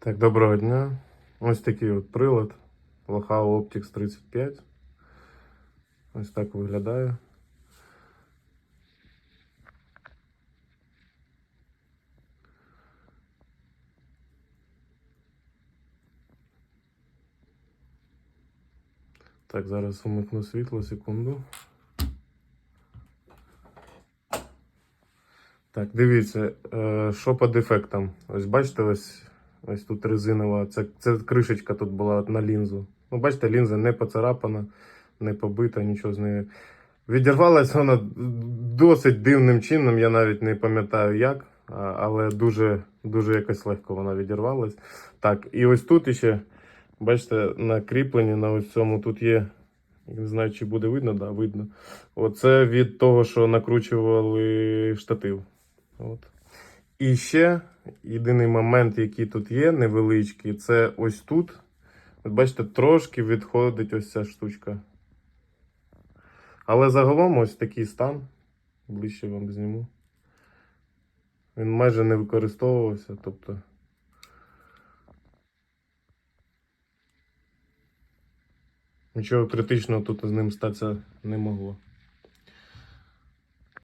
Так, доброго дня. Ось такий от прилад. Lahao Optix 35. Ось так виглядає. Так, зараз умикну світло, секунду. Так, дивіться, е, що по дефектам. Ось бачите, ось, ось тут резинова. Це, це кришечка тут була на лінзу. Ну, бачите, лінза не поцарапана, не побита, нічого з нею. Відірвалася вона досить дивним чином, я навіть не пам'ятаю як, але дуже, дуже якось легко вона відірвалась. Так, і ось тут іще, бачите, на кріпленні на ось цьому тут є. Не знаю, чи буде видно, да, видно. Оце від того, що накручували штатив. От. І ще єдиний момент, який тут є, невеличкий, це ось тут. От бачите, трошки відходить ось ця штучка. Але загалом ось такий стан. Ближче вам зніму. Він майже не використовувався, тобто. Нічого критичного тут з ним статися не могло.